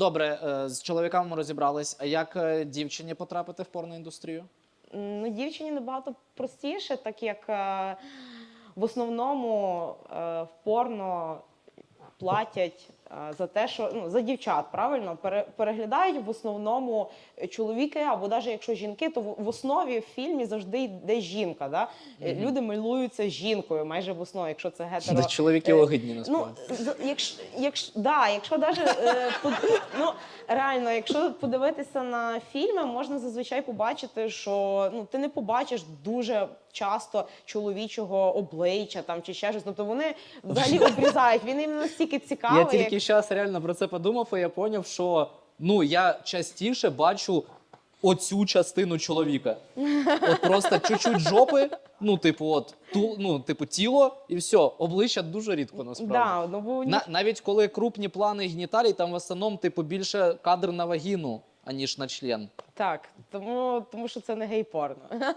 добре, е, з чоловіками ми розібрались. А як е, дівчині потрапити в порноіндустрію? Ну, дівчині набагато простіше, так як е, в основному в порно платять за те, що ну, за дівчат, правильно Пере, переглядають в основному чоловіки, або навіть якщо жінки, то в, основі в фільмі завжди йде жінка. Да? Е, Люди милуються жінкою майже в основі, якщо це гетеро. Де чоловіки е, огидні Ну, насправді. з- якщо, якщо, да, якщо е, под- ну, реально, якщо подивитися на фільми, можна зазвичай побачити, що ну, ти не побачиш дуже часто чоловічого обличчя там, чи ще щось. Тобто вони взагалі обрізають. Він їм настільки цікавий. Я тільки як- зараз реально про це подумав, і я зрозумів, що ну я частіше бачу оцю частину чоловіка. От просто чуть-чуть жопи, ну, типу, от ту, ну, типу, тіло, і все, обличчя дуже рідко насправді. Да, ну, бо На, навіть коли крупні плани геніталій, там в основному, типу, більше кадр на вагіну, аніж на член. Так, тому, тому що це не гей-порно.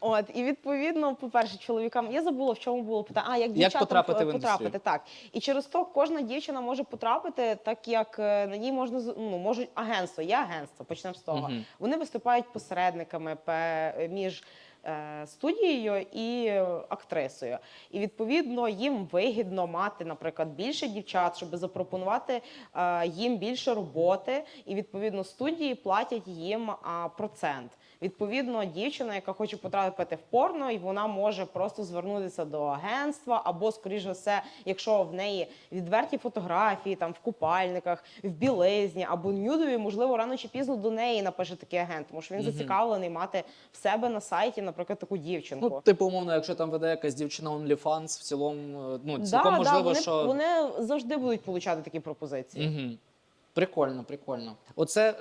От, і відповідно, по-перше, чоловікам я забула, в чому було питання. А як дівчатам потрапити в потрапити, так. І через то кожна дівчина може потрапити, так як е, на ній можна ну, можуть агентство, є агентство, почнемо з того. Вони виступають посередниками між. Е, Студією і актрисою, і відповідно їм вигідно мати, наприклад, більше дівчат, щоб запропонувати е, їм більше роботи, і відповідно студії платять їм процент. Відповідно, дівчина, яка хоче потрапити в порно, і вона може просто звернутися до агентства, або, скоріш за все, якщо в неї відверті фотографії там в купальниках, в білизні або нюдові, можливо, рано чи пізно до неї напише такий агент, тому що він Мгм. зацікавлений мати в себе на сайті, наприклад, таку дівчинку. Ну, типу, умовно, якщо там веде якась дівчина OnlyFans, в цілому, е, ну, да, цілком да, можливо, вони, що. вони завжди будуть получати такі пропозиції. Угу. Прикольно, прикольно. Оце